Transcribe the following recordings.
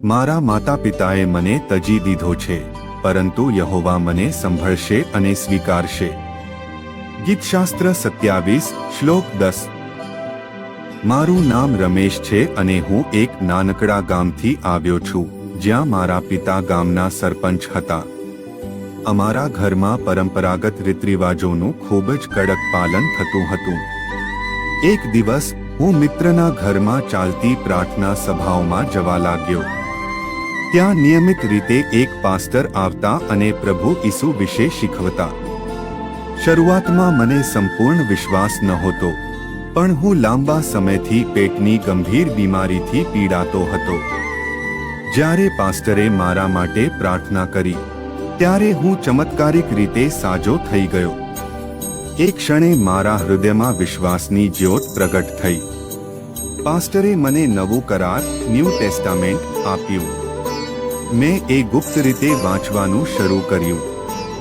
મારા માતા પિતાએ મને તજી દીધો છે, પરંતુ યહોવા મને સંભળશે અને સ્વીકારશે. ગીતશાસ્ત્ર સત્યાવીસ, શ્લોક દસ. મારું નામ રમેશ છે અને હું એક નાનકડા ગામથી આવ્યો છું, જ્યાં મારા પિતા ગામના સરપંચ હતા. અમારા ઘરમાં પરંપરાગત રીતરિવાજોનું ખૂબ જ કડક પાલન થતું હતું. એક દિવસ હું મિત્રના ઘરમાં ચાલતી પ્રાર્થના સભાઓમાં જવા લાગ્યો. ત્યાં નિયમિત રીતે એક પાસ્ટર આવતા અને પ્રભુ ઈસુ વિશે શીખવતા. શરૂઆતમાં મને સંપૂર્ણ વિશ્વાસ નહોતો, પણ હું લાંબા સમયથી પેટની ગંભીર બીમારીથી પીડાતો હતો. જ્યારે પાસ્ટરે મારા માટે પ્રાર્થના કરી, ત્યારે હું ચમત્કારિક રીતે સાજો થઈ ગયો. એક ક્ષણે મારા હૃદયમાં વિશ્વાસની જ્યોત પ્રગટ થઈ. પાસ્ટરે મને નવું કરાર, ન્યૂ ટેસ્ટામેન્ટ આપ્યું. મેં એ ગુપ્ત રીતે વાંચવાનું શરૂ કર્યું.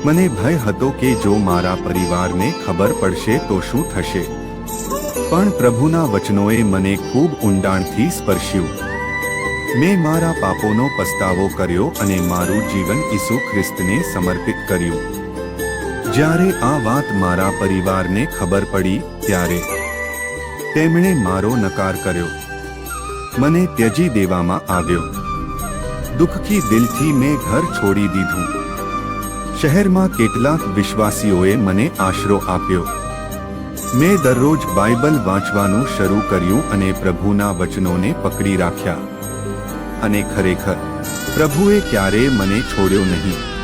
મને ભય હતો કે જો મારા પરિવારને ખબર પડશે તો શું થશે. પણ પ્રભુના વચનોએ મને ખૂબ ઊંડાણથી સ્પર્શ્યું. મેં મારા પાપોનો પસ્તાવો કર્યો અને મારું જીવન ઈસુ ખ્રિસ્તને સમર્પિત કર્યું. જ્યારે આ વાત મારા પરિવારને ખબર પડી ત્યારે તેમણે મારો નકાર કર્યો. મને ત્યજી દેવામાં આવ્યો. દુઃખથી દિલથી મેં ઘર છોડી દીધું. શહેરમાં કેટલાક વિશ્વાસીઓએ મને આશરો આપ્યો. મેં દરરોજ બાઇબલ વાંચવાનું શરૂ કર્યું અને પ્રભુના વચનોને પકડી રાખ્યા. અને ખરેખર, પ્રભુએ ક્યારેય મને છોડ્યો નહીં.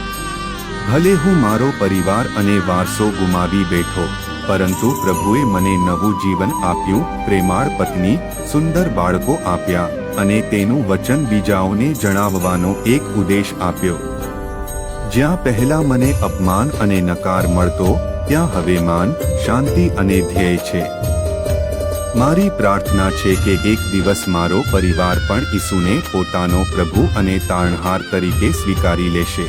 ભલે હું મારો પરિવાર અને વારસો ગુમાવી બેઠો પરંતુ પ્રભુએ મને નવું જીવન આપ્યું, પ્રેમાળ પત્ની, સુંદર બાળકો આપ્યા અને તેનું વચન બીજાઓને જણાવવાનો એક ઉદ્દેશ આપ્યો. જ્યાં પહેલા મને અપમાન અને નકાર મળતો, ત્યાં હવે માન, શાંતિ અને ધ્યેય છે. મારી પ્રાર્થના છે કે એક દિવસ મારો પરિવાર પણ ઈસુને પોતાનો પ્રભુ અને તારણહાર તરીકે સ્વીકારી લેશે.